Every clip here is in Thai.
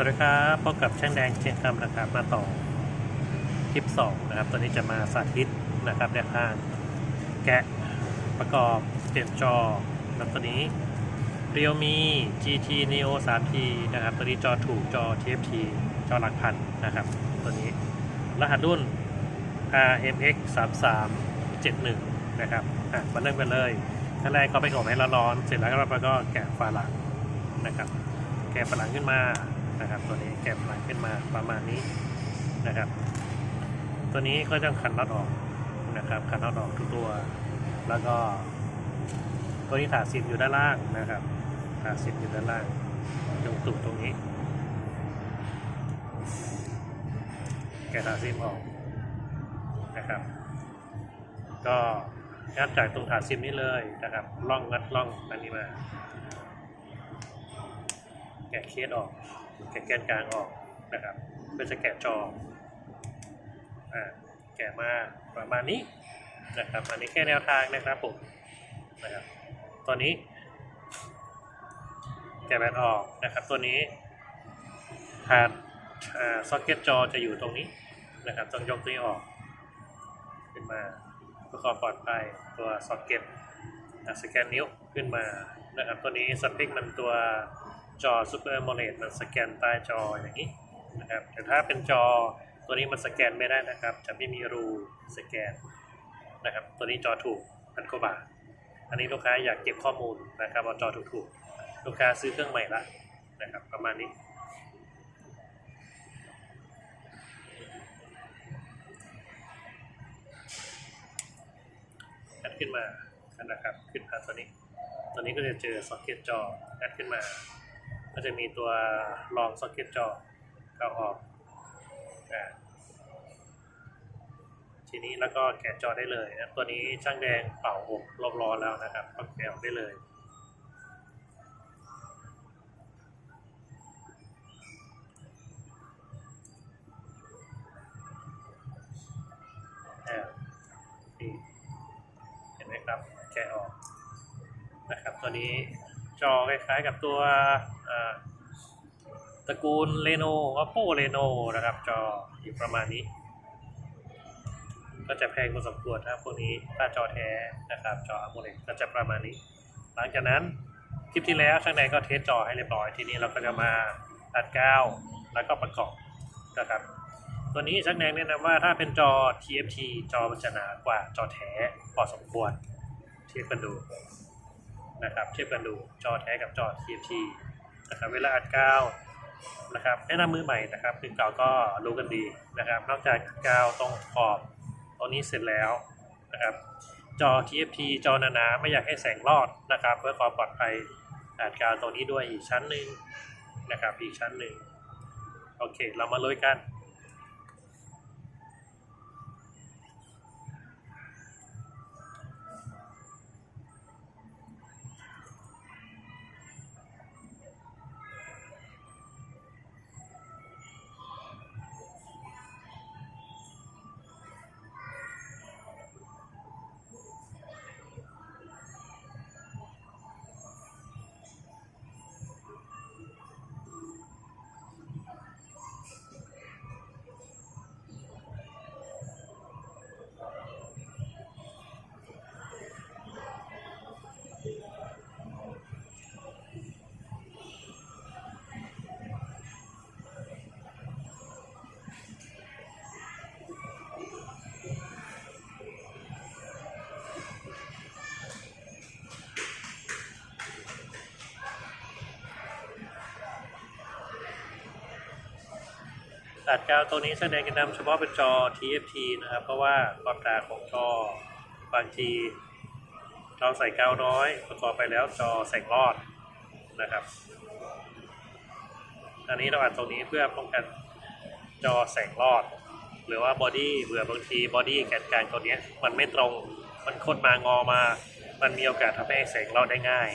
สวัสดีครับพบกับช่างแดงเชียงคำนะครับมาต่อคลิป2นะครับตัวนี้จะมาสาธิตนะครับในการแกะประกอบเปลี่ยนจอนะตัวนี้ Realme GT Neo 3T นะครับ ตัวนี้จอถูกจอ TFT จอหลักพันนะครับ ตัวนี้รหัสรุ่น RMX 3371 นะครับอะมาเริ่มกันเลยขั้นแรกก็ไปอบให้ร้อนๆเสร็จแล้วเราก็แกะฝาหลังนะครับแกะฝาหลังขึ้นมา นะครับ ตัวนี้แกะหลังขึ้นมาประมาณนี้นะครับ ตัวนี้ก็จะขันน็อตออกนะครับขันน็อตออกทุกตัว แล้วก็ ตัวนี้ถาดสิบอยู่ด้านล่างนะครับถาดสิบอยู่ด้านล่างตรงตุ่มตรงนี้ แกะถาดสิบออกนะครับ ก็งัดจากตรงถาซิมนี้เลยนะครับล่องงัดล่องอันนี้มาแกะเคสออก แกะแกนกลางออกนะครับเพื่อจะแกะจออ่าแกะมาประมาณนี้นะครับ อันนี้แค่แนวทางนะครับผมนะครับตัวนี้ แกะแบตออกนะครับ ตัวนี้ฐานซ็อกเก็ตจอจะอยู่ตรงนี้นะครับต้องยกตัวนี้ออกขึ้นมาเพื่อความปลอดภัยตัวซ็อกเก็ตสแกนนิ้วขึ้นมานะครับตัวนี้สเปคมันตัว จอ Super AMOLED มันสแกนใต้จออย่างนี้นะครับแต่ถ้าเป็นจอตัวนี้มันสแกนไม่ได้นะครับ จะไม่มีรูสแกนนะครับ ตัวนี้จอถูกพันกว่าบาทอันนี้ลูกค้าอยากเก็บข้อมูลนะครับเอาจอถูกๆลูกค้าซื้อเครื่องใหม่ละนะครับ ประมาณนี้แอดขึ้นมานะครับ ขึ้นมาตัวนี้ ตัวนี้ก็จะเจอซ็อกเก็ตจอแอดขึ้นมา ก็จะมีตัวรองซ็อกเก็ตจอเข้าออกอ่าทีนี้แล้วก็แกะจอได้เลยนะตัวนี้ช่างแดงเป่าอบรอบร้อนแล้วนะครับก็แกะออกได้เลยอ่านี่เห็นไหมครับแกะออกนะครับตัวนี้จอคล้ายๆกับตัว ตระกูล Reno Oppo Reno นะครับ จออยู่ประมาณนี้ ก็จะแพงพอสมควรนะครับพวกนี้ถ้าจอแท้นะครับ จอ AMOLED ก็จะประมาณนี้ หลังจากนั้นคลิปที่แล้วช่างในก็เทสจอให้เรียบร้อยทีนี้เราก็จะมาตัดกาวแล้วก็ประกอบนะครับ ตัวนี้ช่างแดงแนะนำว่าถ้าเป็นจอ TFT จอมันจะหนากว่าจอแท้พอสมควรเทียบกันดูนะครับ เทียบกันดูจอแท้กับจอ TFT นะครับเวลาอัดกาวนะครับแนะนำมือใหม่นะครับคือเก่าก็รู้กันดีนะครับ นอกจากกาวตรงขอบตรงนี้เสร็จแล้วนะครับจอ TFT จอหนาๆไม่อยากให้แสงรอดนะครับ เพื่อความปลอดภัยอัดกาวตรงนี้ด้วยอีกชั้นหนึ่งนะครับอีกชั้นหนึ่งโอเค เรามาลุยกัน ตัดกาวตัวนี้แสดงกิจกรรมเฉพาะเป็นจอ TFT นะครับ เพราะว่าความต่าของจอบางทีเราใส่กาวน้อย ประกอบไปแล้วจอแสงรอดนะครับ อันนี้เราอัดตรงนี้เพื่อป้องกันจอแสงรอด หรือว่าบอดี้เบื่อบางทีบอดี้แกนกลางตัวนี้มันไม่ตรงมันคดมางอมา มันมีโอกาสทำให้แสงรอดได้ง่าย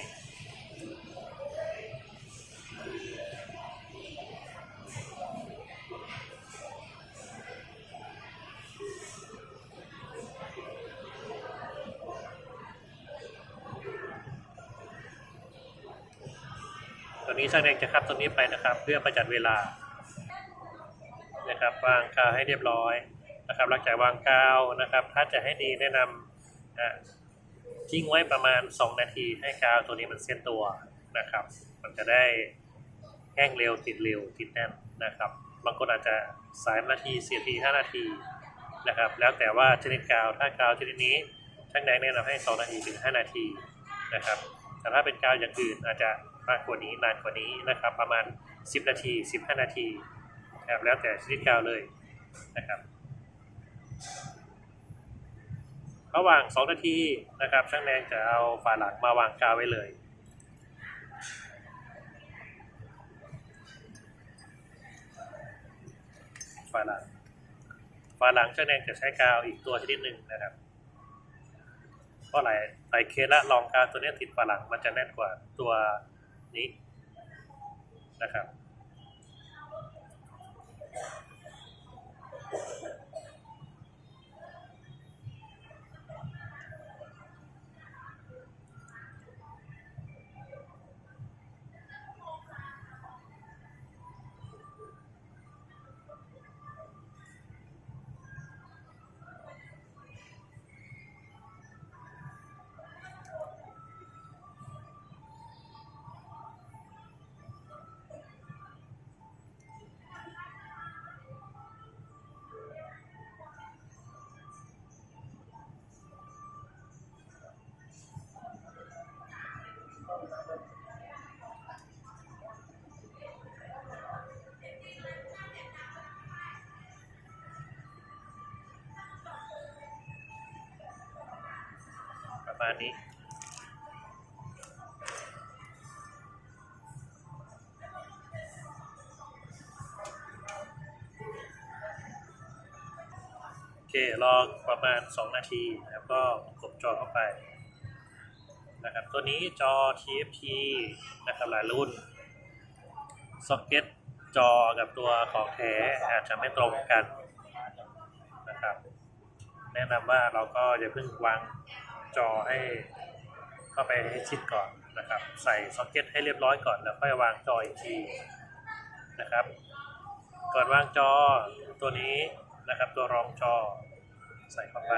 นี้ช่างแดงจะคัดตรงนี้ไปนะครับ เพื่อประหยัดเวลา นะครับวางกาวให้เรียบร้อยนะครับหลังจากวางกาวนะครับ ถ้าจะให้ดีแนะนำอะทิ้งไว้ประมาณ 2 นาทีให้กาวตัวนี้มันเซ็ตตัวนะครับ มันจะได้แห้งเร็วติดเร็วติดแน่นนะครับ บางคนอาจจะสามนาทีสี่นาทีห้านาทีนะครับ แล้วแต่ว่าชนิดกาวถ้ากาวชนิดนี้ช่างแดงแนะนำให้ 2 นาทีถึง 5 นาทีนะครับ แต่ถ้าเป็นกาวอย่างอื่นอาจจะ มากกว่านี้นานกว่านี้นะครับ ประมาณ 10 นาที 15 นาทีนะครับแล้วแต่ชนิดกาวเลยนะครับ ระหว่าง 2 นาทีนะครับช่างแดงจะเอาฝาหลังมาวางกาวไว้เลยฝาหลังฝาหลังช่างแดงจะใช้กาวอีกตัวชนิดหนึ่งนะครับเพราะหลายหลายเคสละลองกาวตัวนี้ติดฝาหลังมันจะแน่นกว่าตัว นี้นะครับ มาณนี้โอเครอประมาณ 2 นาทีแล้วก็กดจอเข้าไปนะครับตัวนี้จอ TFT นะครับหลายรุ่นซ็อกเก็ตจอกับตัวของแท้อาจจะไม่ตรงกันนะครับ แนะนำว่าเราก็อย่าเพิ่งวาง จอให้เข้าไปให้ชิดก่อนนะครับ ใส่ซ็อกเก็ตให้เรียบร้อยก่อนแล้วค่อยวางจออีกทีนะครับ ก่อนวางจอตัวนี้นะครับ ตัวรองจอใส่เข้าไป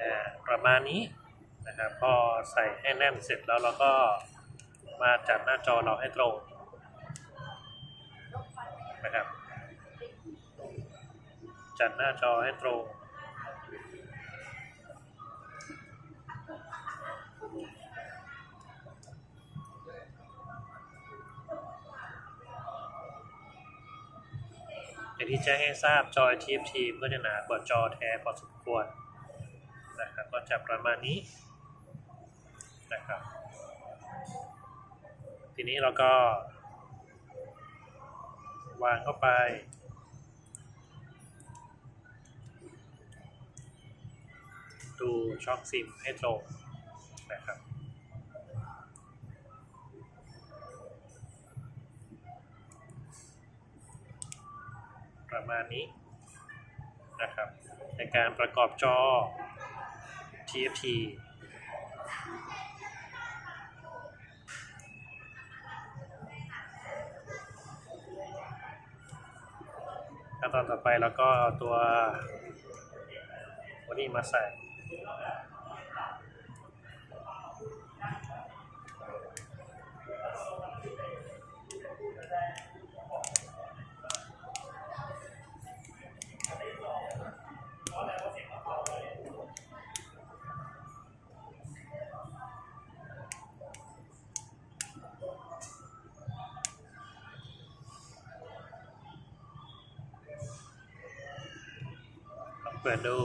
อ่า ประมาณนี้นะครับพอใส่ให้แน่นเสร็จแล้วเราก็มาจัดหน้าจอเราให้ตรงนะครับ จัดหน้าจอให้ตรงอย่างที่แจ้งให้ทราบจอย TFT ก็จะหนากว่าจอแท้พอสมควร นะครับก็จะประมาณนี้นะครับ ทีนี้เราก็ วางเข้าไป ดูช่องซิมให้ตรงนะครับประมาณนี้นะครับในการประกอบจอ TFT ขั้นตอนต่อไปแล้วก็ตัววันนี้มาใส่ เปิดดู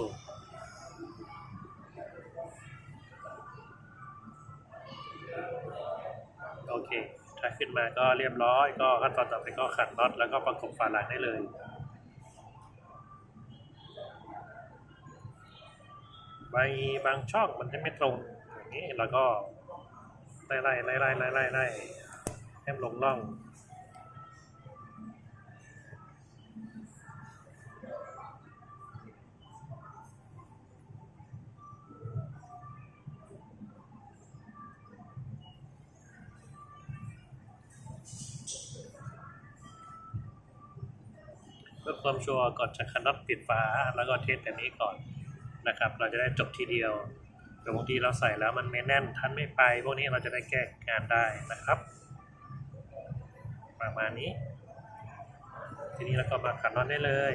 โอเค ถ้าขึ้นมาก็เรียบร้อย ก็ขั้นตอนต่อไปก็ขัดน็อตแล้วก็ประกบฝาหลังได้เลยบางบางช่องมันจะไม่ตรง อย่างนี้แล้วก็ไล่ไล่ไล่ไล่ไล่ไล่ไล่ให้ลงร่อง พื่อความชัวร์ก่อนจะคันน็อตปิดฝาแล้วก็เทสแบบนี้ก่อนนะครับ เราจะได้จบทีเดียวแต่บางทีเราใส่แล้วมันไม่แน่นทันไม่ไป พวกนี้เราจะได้แก้งานได้นะครับ ประมาณนี้ ทีนี้เราก็มาขันน็อตได้เลย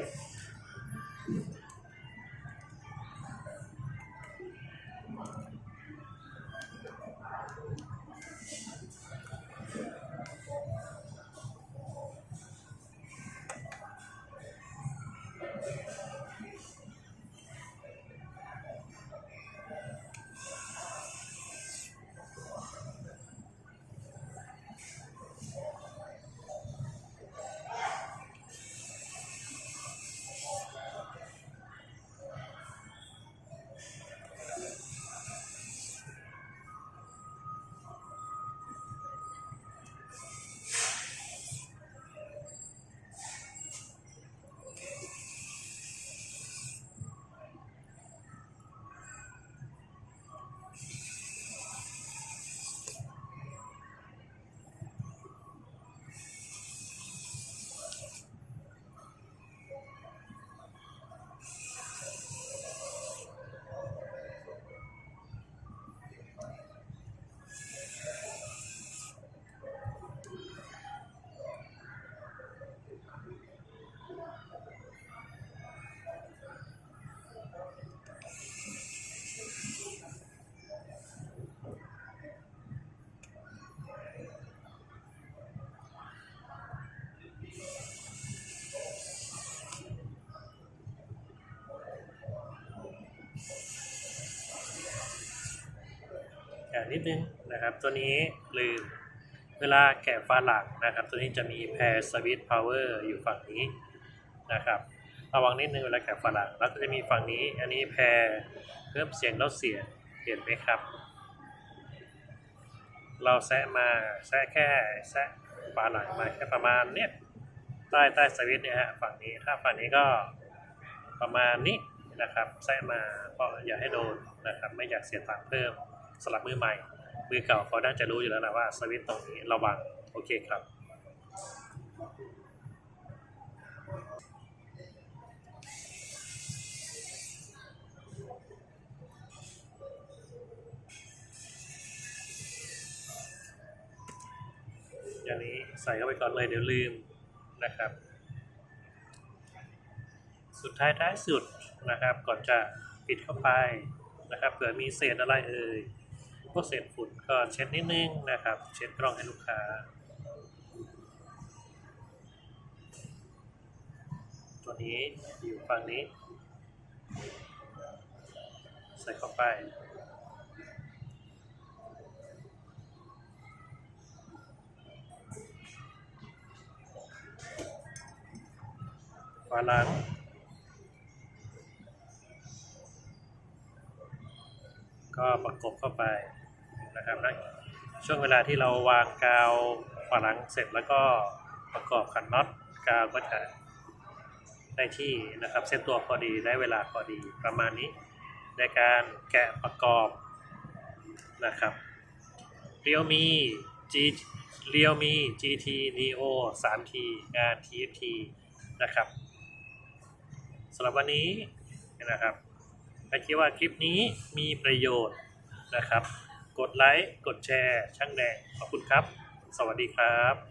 นิดนึงนะครับ ตัวนี้ลืมเวลาแกะฝาหลังนะครับ ตัวนี้จะมีแพรสวิตพาวเวอร์อยู่ฝั่งนี้นะครับระวังนิดนึงเวลาแกะฝาหลังแล้วก็จะมีฝั่งนี้ อันนี้แพรเพิ่มเสียงลดเสียงเห็นไหมครับ เราแซะมาแซะแค่แซะฝาหลังมาแค่ประมาณเนี้ยใต้ใต้สวิตช์เนี่ยฮะฝั่งนี้ถ้าฝั่งนี้ก็ประมาณนี้นะครับแซะมาก็อย่าให้โดนนะครับ ไม่อยากเสียตังค์เพิ่ม สำหรับมือใหม่ มือเก่าเขาน่าจะรู้อยู่แล้วนะว่าสวิตตรงนี้ระวังโอเคครับอย่างนี้ใส่เข้าไปก่อนเลยเดี๋ยวลืมนะครับ สุดท้ายท้ายสุดนะครับ ก่อนจะปิดเข้าไปนะครับเผื่อมีเศษอะไรเอ่ย พวกเศษฝุ่นก็เช็ดนิดนึงนะครับ เช็ดกล้องให้ลูกค้า ตัวนี้อยู่ฝั่งนี้ ใส่เข้าไปฝาหลังก็ประกบเข้าไป นะครับนะช่วงเวลาที่เราวางกาวฝาหลังเสร็จแล้วก็ประกอบขันน็อตกาวก็จะได้ที่นะครับเซตตัวพอดีได้เวลาพอดีประมาณนี้ ในการแกะประกอบนะครับ Realme G Realme GT Neo 3T งาน TFT นะครับสำหรับวันนี้นะครับถ้าคิดว่าคลิปนี้มีประโยชน์นะครับ กดไลค์ กดแชร์ ช่างแดง ขอบคุณครับ สวัสดีครับ